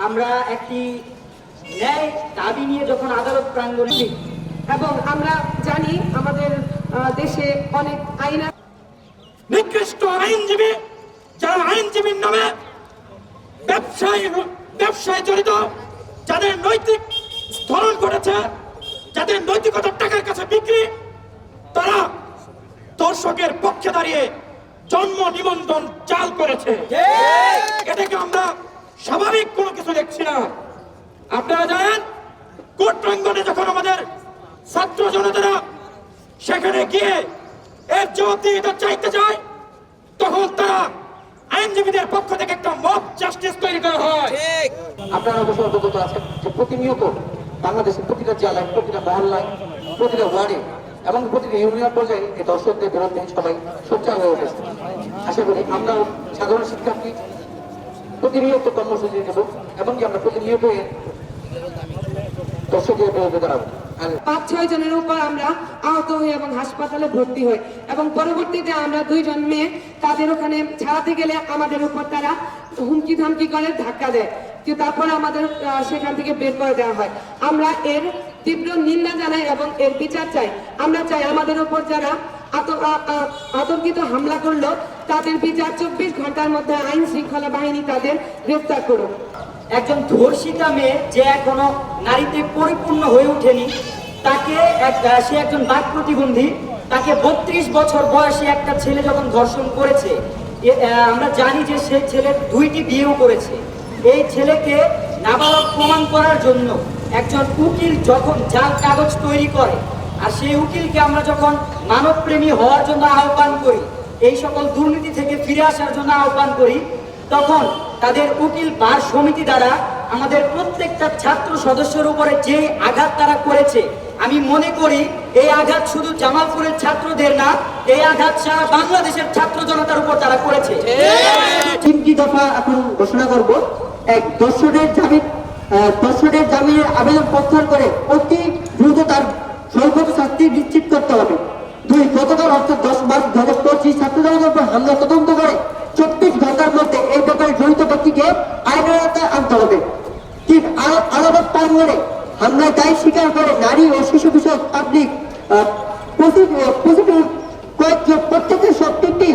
আমরা একটি ন্যায় দাবি নিয়ে যখন আদালত প্রাঙ্গণে এবং আমরা জানি আমাদের দেশে অনেক আইন। নিকৃষ্ট আইনজীবী যারা আইনজীবীর নামে ব্যবসায় ব্যবসায় জড়িত, যাদের নৈতিক স্থলন ঘটেছে, যাদের নৈতিকতার টাকার কাছে বিক্রি, তারা দর্শকের পক্ষে দাঁড়িয়ে জন্ম নিবন্ধন চাল করেছে। এটাকে আমরা স্বাভাবিক কোনো কিছু দেখছি না। আপনারা জানেন, কোর্ট প্রাঙ্গনে যখন আমাদের ছাত্র জনতারা সেখানে গিয়ে এর জবাবদিহিতা চাইতে চায়, তখন তারা আইনজীবীদের পক্ষ থেকে একটা মব জাস্টিস তৈরি করা হয়। আপনারা অবশ্য অবগত আছেন যে প্রতিনিয়ত বাংলাদেশের প্রতিটা জেলায় প্রতিটা মহল্লায় প্রতিটা ওয়ার্ডে এবং প্রতিটা ইউনিয়ন পর্যায়ে এই দর্শকদের বিরুদ্ধে সবাই সোচ্চার হয়ে উঠেছে। আশা করি আমরা সাধারণ শিক্ষার্থী প্রতিনিয়ত কর্মসূচি দেব এবং আমরা প্রতিনিয়ত দর্শকদের বিরুদ্ধে দাঁড়াবো। পাঁচ, ছয় জনের উপর আমরা আহত হই এবং হাসপাতালে ভর্তি হই। এবং পরবর্তীতে আমরা দুইজন মেয়ে, তাদের ওখানে ছাড়াতে গেলে আমাদের উপর তারা হুমকি ধামকি করে, ধাক্কা দেয়। কিন্তু তারপরে আমাদের সেখান থেকে বের করে দেওয়া হয়। আমরা এর তীব্র নিন্দা জানাই এবং এর বিচার চাই। আমরা চাই আমাদের উপর যারা আতঙ্কিত হামলা করল, তাদের বিচার চব্বিশ ঘণ্টার মধ্যে আইন শৃঙ্খলা বাহিনী তাদের গ্রেফতার করুক। একজন ধর্ষিতা মেয়ে যে এখনও নারীতে পরিপূর্ণ হয়ে ওঠেনি। তাকে সে একজন বাক প্রতিবন্ধী। তাকে বত্রিশ বছর বয়সে একটা ছেলে যখন ধর্ষণ করেছে আমরা জানি যে সে ছেলে দুইটি বিয়েও করেছে। এই ছেলেকে নাবালক প্রমাণ করার জন্য একজন উকিল যখন জাল কাগজ তৈরি করে, আর সেই উকিলকে আমরা যখন মানবপ্রেমী হওয়ার জন্য আহ্বান করি, এই সকল দুর্নীতি থেকে ফিরে আসার জন্য আহ্বান করি, তখন তাদের উকিল বার সমিতি দ্বারা আমাদের প্রত্যেকটা ছাত্র সদস্যের উপরে যে আঘাত তারা করেছে, আমি মনে করি এই আঘাত শুধু জামালপুরের ছাত্রদের না, এই আঘাত সারা বাংলাদেশের ছাত্র জনতার উপর তারা করেছে। তিনটি দফা এখন ঘোষণা করব। এক দর্শনের জামিন দর্শনের জামিনের আবেদন প্রত্যাহার করে অতি দ্রুত তার সর্বোচ্চ শাস্তি নিশ্চিত করতে হবে। দুই, গতকাল অর্থাৎ দশ মার্চ দু হাজার পঁচিশ ছাত্র জনতার উপর হামলা তদন্ত করে চব্বিশ আনতে হবে ঠিক আদালত প্রাঙ্গণে আমরা তাই স্বীকার করে নারী ও শিশু বিষয়ক পাবলিক প্রত্যেকের সব তিনটি